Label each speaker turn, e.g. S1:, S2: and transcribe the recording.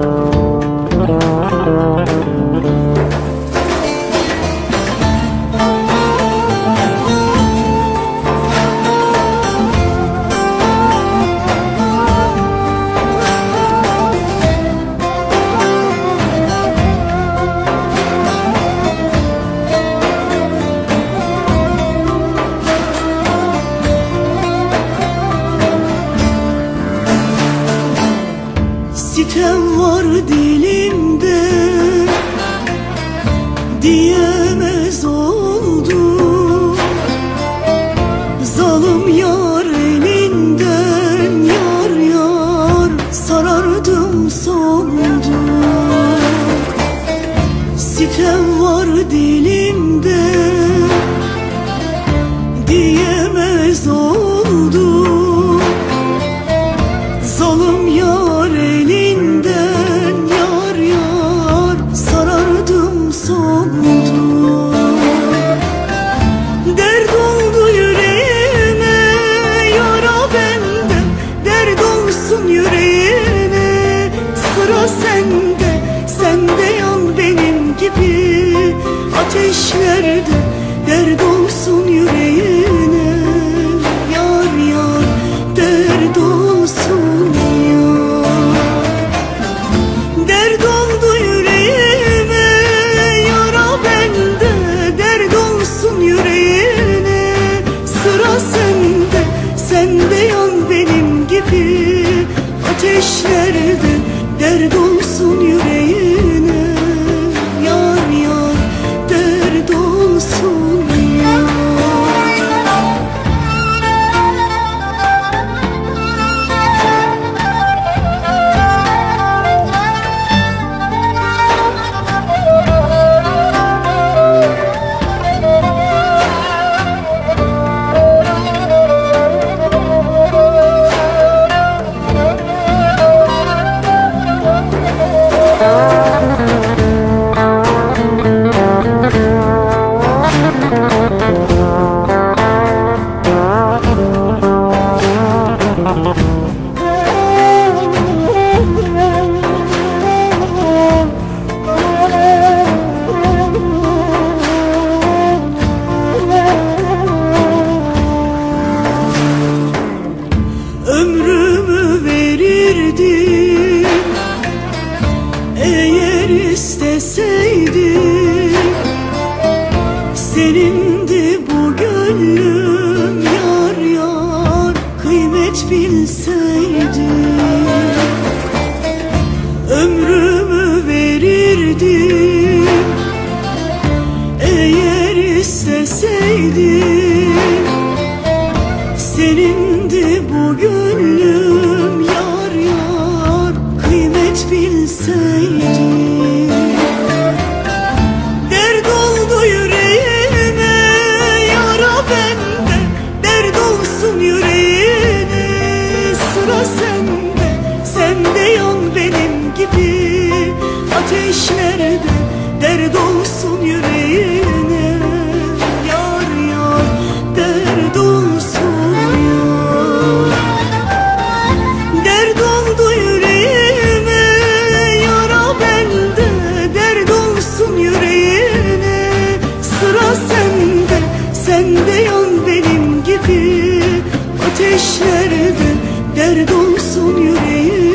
S1: Oh. sitem var dilimde. ateşlerde Yer dolsun yüreğine. Yar yar dert olsun yar Dert oldu yüreğime Yara bende. Dert olsun yüreğine Sıra sende. Sen yan benim gibi Ateşlerde Dert olsun yüreğine. Thank you. you. ateşlerde Derd olsun yüreğim.